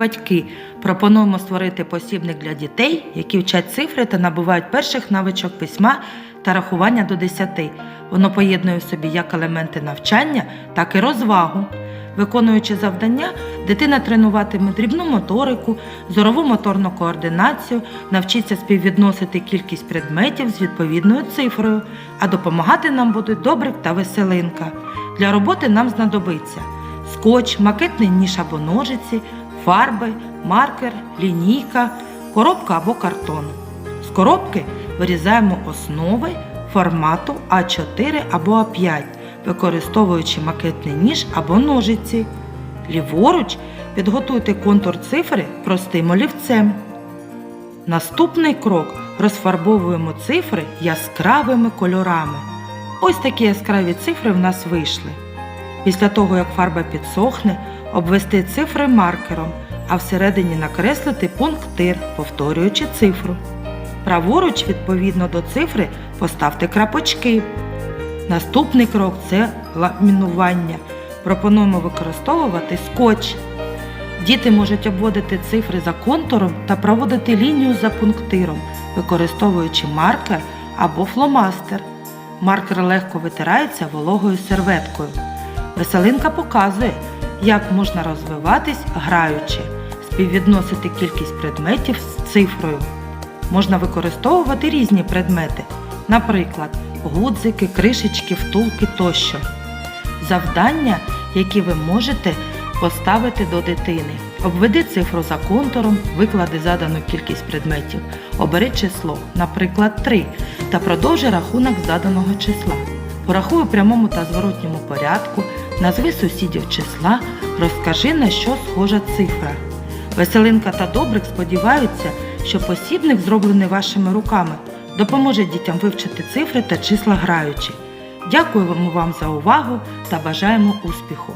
Батьки пропонуємо створити посібник для дітей, які вчать цифри та набувають перших навичок письма та рахування до 10. Воно поєднує в собі як елементи навчання, так і розвагу. Виконуючи завдання, дитина тренуватиме дрібну моторику, зорову моторну координацію, навчиться співвідносити кількість предметів з відповідною цифрою, а допомагати нам будуть добрик та веселинка. Для роботи нам знадобиться скотч, макетний ніж або ножиці, фарби, маркер, лінійка, коробка або картон. З коробки вирізаємо основи формату А4 або А5, використовуючи макетний ніж або ножиці. Ліворуч підготуйте контур цифри простим олівцем. Наступний крок розфарбовуємо цифри яскравими кольорами. Ось такі яскраві цифри в нас вийшли. Після того, як фарба підсохне, обвести цифри маркером, а всередині накреслити пунктир, повторюючи цифру. Праворуч, відповідно до цифри, поставте крапочки. Наступний крок це ламінування. Пропонуємо використовувати скотч. Діти можуть обводити цифри за контуром та проводити лінію за пунктиром, використовуючи маркер або фломастер. Маркер легко витирається вологою серветкою. Веселинка показує, як можна розвиватись граючи, співвідносити кількість предметів з цифрою. Можна використовувати різні предмети, наприклад, гудзики, кришечки, втулки тощо. Завдання, які ви можете поставити до дитини. Обведи цифру за контуром, виклади задану кількість предметів, обери число, наприклад, 3, та продовжи рахунок заданого числа. Порахуй у прямому та зворотньому порядку, назви сусідів числа, розкажи на що схожа цифра. Веселинка та Добрик сподіваються, що посібник, зроблений вашими руками, допоможе дітям вивчити цифри та числа граючи. Дякуємо вам за увагу та бажаємо успіху!